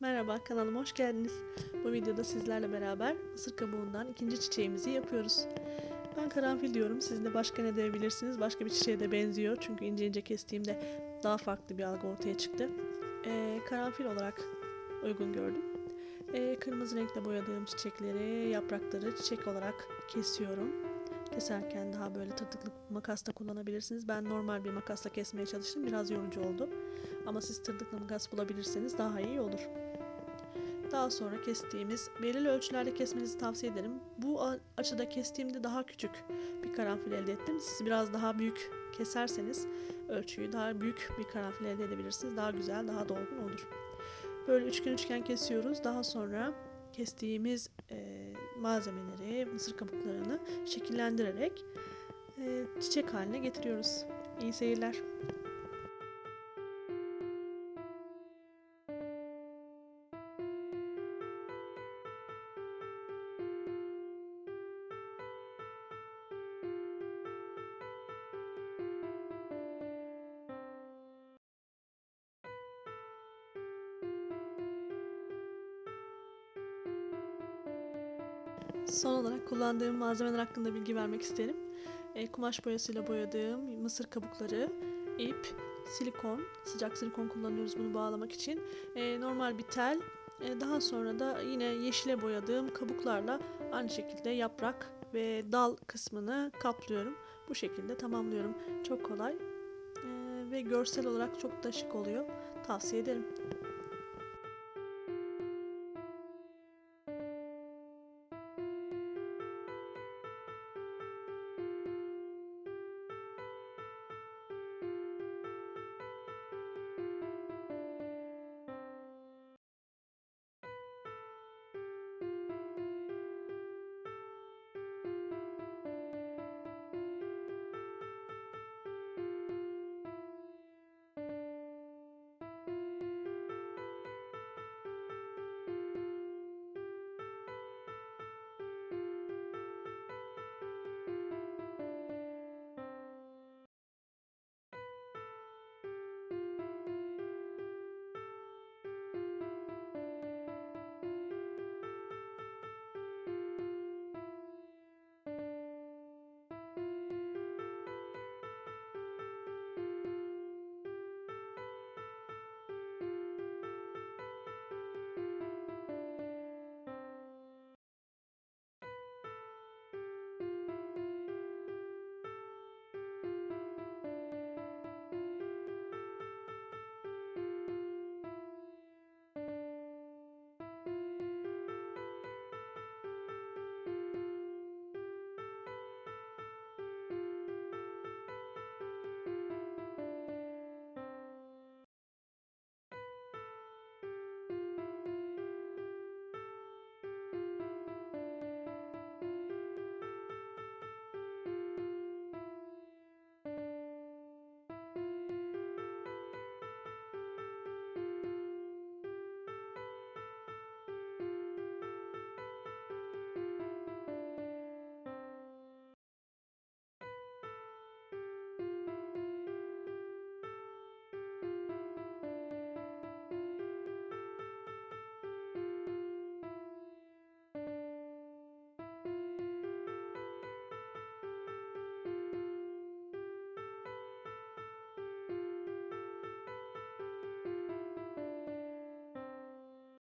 Merhaba kanalıma hoş geldiniz. Bu videoda sizlerle beraber mısır kabuğundan ikinci çiçeğimizi yapıyoruz. Ben karanfil diyorum. Siz de başka ne diyebilirsiniz? Başka bir çiçeğe de benziyor. Çünkü ince ince kestiğimde daha farklı bir algı ortaya çıktı. Ee, karanfil olarak uygun gördüm. Ee, kırmızı renkle boyadığım çiçekleri, yaprakları çiçek olarak kesiyorum. Keserken daha böyle tırtıklı makasla kullanabilirsiniz. Ben normal bir makasla kesmeye çalıştım. Biraz yorucu oldu. Ama siz tırtıklı makas bulabilirseniz daha iyi olur. Daha sonra kestiğimiz, belirli ölçülerde kesmenizi tavsiye ederim. Bu açıda kestiğimde daha küçük bir karanfil elde ettim. Siz biraz daha büyük keserseniz ölçüyü daha büyük bir karanfil elde edebilirsiniz. Daha güzel, daha dolgun olur. Böyle üçgen üçgen kesiyoruz. Daha sonra kestiğimiz e, malzemeleri, mısır kabuklarını şekillendirerek e, çiçek haline getiriyoruz. İyi seyirler. Son olarak kullandığım malzemeler hakkında bilgi vermek isterim. E, kumaş boyasıyla boyadığım mısır kabukları, ip, silikon, sıcak silikon kullanıyoruz bunu bağlamak için. E, normal bir tel, e, daha sonra da yine yeşile boyadığım kabuklarla aynı şekilde yaprak ve dal kısmını kaplıyorum. Bu şekilde tamamlıyorum. Çok kolay e, ve görsel olarak çok da şık oluyor. Tavsiye ederim.